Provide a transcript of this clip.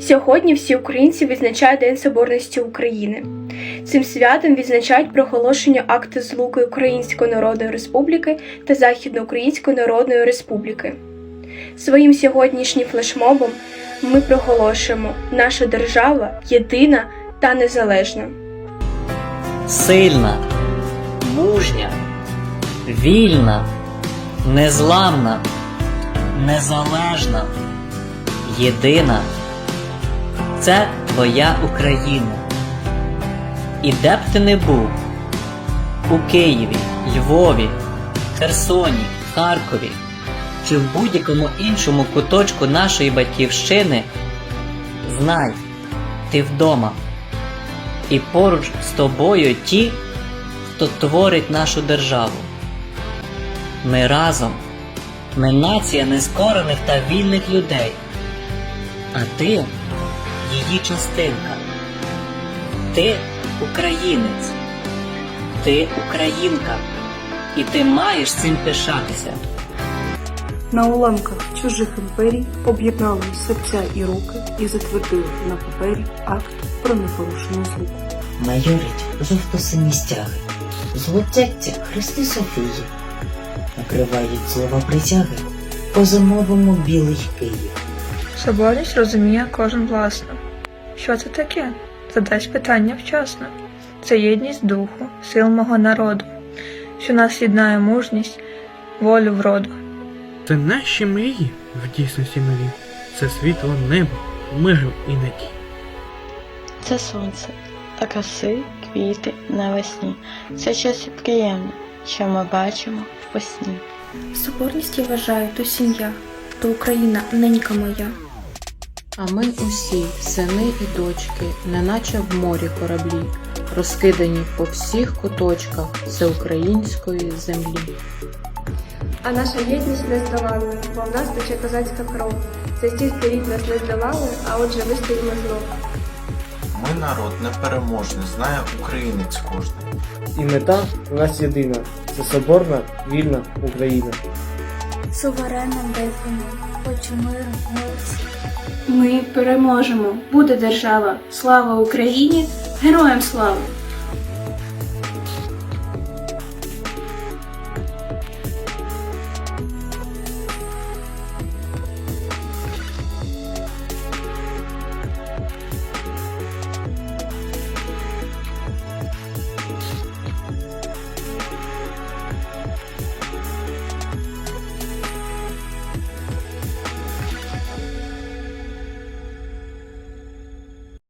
Сьогодні всі українці відзначають День Соборності України. Цим святом відзначають проголошення акти злуки Української Народної Республіки та Західноукраїнської Народної Республіки. Своїм сьогоднішнім флешмобом ми проголошуємо наша держава єдина та незалежна. сильна, мужня, вільна, незламна, незалежна, єдина. Це твоя Україна. І де б ти не був у Києві, Львові, Херсоні, Харкові чи в будь-якому іншому куточку нашої батьківщини, знай, ти вдома і поруч з тобою ті, хто творить нашу державу. Ми разом, ми нація нескорених та вільних людей, а ти її частинка. Ти українець, ти українка, і ти маєш цим пишатися. На уламках чужих імперій об'єднали серця і руки і затвердили на папері акт про непорушену злуку. майорять жовто-сині стяги, золотяться хрести Софії, накривають слова присяги по зимовому білий Київ. Соборність розуміє кожен власно. Що це таке? Задасть питання вчасно. Це єдність духу, сил мого народу, що нас єднає мужність, волю вроду. Це наші мрії в дійсності нові. Це світло небо, миру і надій. Це сонце та краси, квіти навесні. Це щось приємне, що ми бачимо в посні. Соборність я вважаю то сім'я, то Україна ненька моя. А ми усі, сини і дочки, неначе в морі кораблі, розкидані по всіх куточках всеукраїнської землі. А наша єдність нездоланна, бо в нас тече козацька кров. За стільки літ нас не здавали, а отже вистоїмо знов. Ми народ непереможний, знає українець кожний. І мета у нас єдина це соборна, вільна Україна. Суверенна без війни, хочу миру. Ми переможемо. Буде держава. Слава Україні! Героям слава!